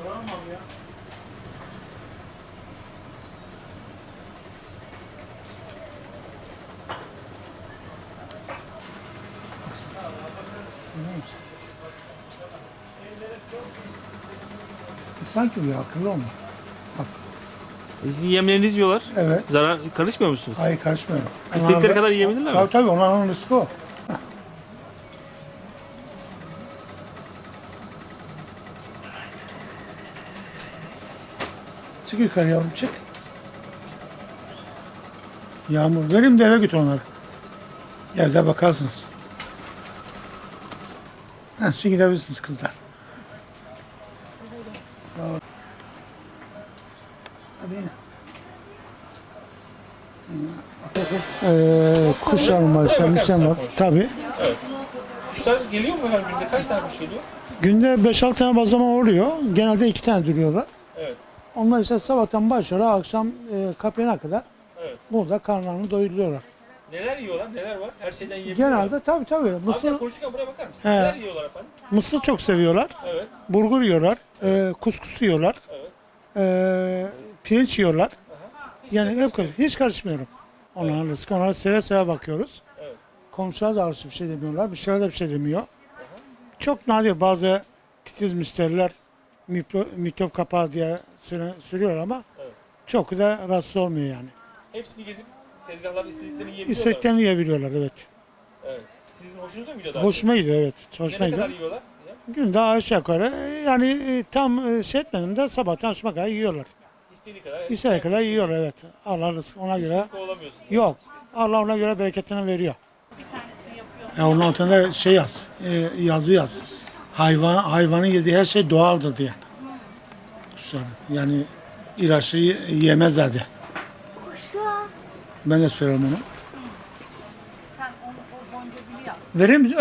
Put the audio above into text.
Vuramam ya. E, sanki oluyor akıllı olma. Bak. E Sizin yemlerinizi yiyorlar. Evet. Zarar karışmıyor musunuz? Hayır karışmıyorum. İstedikleri kadar yiyebilirler mi? Tabii tabii onun riski o. Çık yukarı yavrum çık. Yağmur. Vereyim de eve götür onları. Evde bakarsınız. Ha, siz gidebilirsiniz kızlar. Sağ ol. Hadi yine. Ee, kuşlarım var, işte, müşterim var. Tabii. Kuşlar geliyor mu her günde? Kaç tane kuş geliyor? Günde 5-6 tane bazlama oluyor. Genelde 2 tane duruyorlar. Evet. Onlar işte sabahtan başlıyor, akşam e, kapıyana kadar Evet. burada karnlarını doyuruyorlar. Neler yiyorlar? Neler var? Her şeyden yiyebiliyorlar. Genelde tabii tabii. Abi sen Mısır, konuşurken buraya bakar mısın? He. Neler yiyorlar efendim? mısır çok seviyorlar. Evet. Bulgur yiyorlar. E, kuskus yiyorlar. Evet. E, pirinç yiyorlar. Aha. Hiç Yani hep karış- hiç karışmıyorum. Onların rızkı. Onlara seve seve bakıyoruz. Evet. Komşular da arası bir şey demiyorlar. Müşteriler de bir şey demiyor. Çok nadir bazı titiz müşteriler mikro, mikrop kapağı diye süre, sürüyor ama Evet. çok da rahatsız olmuyor yani. Hepsini gezip tezgahlarda istediklerini yiyebiliyorlar. İsteklerini yiyebiliyorlar evet. Evet. Sizin hoşunuza mı gidiyor daha Hoşuma gidiyor evet. çok? Hoşuma Ne kadar gidiyor. yiyorlar? Ya, Günde aşağı yukarı yani e, tam e, şey etmedim de sabahtan akşama kadar yiyorlar. İstediği kadar. İstediği kadar yiyor evet. Allah rızkı ona göre. Yok. Allah ona göre bereketini veriyor. Ya onun altında şey yaz, e, yazı yaz. Hayvan hayvanın yediği her şey doğaldır diye. Kuşlar. Yani ilaçlı yemez hadi. Kuşlar. Ben de söylerim onu. Sen onu o boncuğu biliyor. Vereyim mi? Evet.